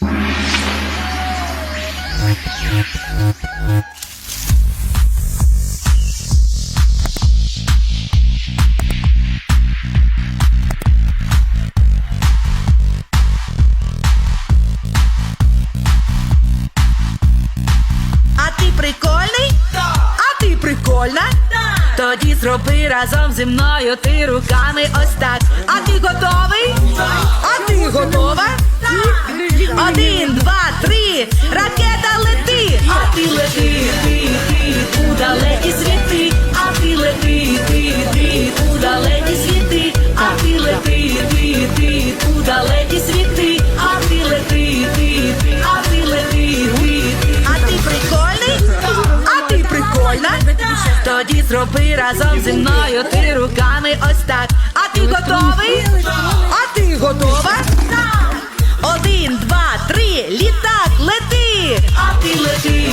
А ти прикольний? А ти прикольна? Тоді зроби разом зі мною ти руками ось так. А ти готовий? Ракета лети, а ти лети, ти, ти, у далекі світи, а ти лети, ти, ти, у далекі світи, а ти лети, ти, ти, у далекі світи, а ти лети, ти, ти, а ти лети, ти, ти. А ти прикольний? А ти прикольна? Тоді зроби разом зі мною ти руками ось так. А ти готовий? А ти готова? Один, два, три, літак, лети! А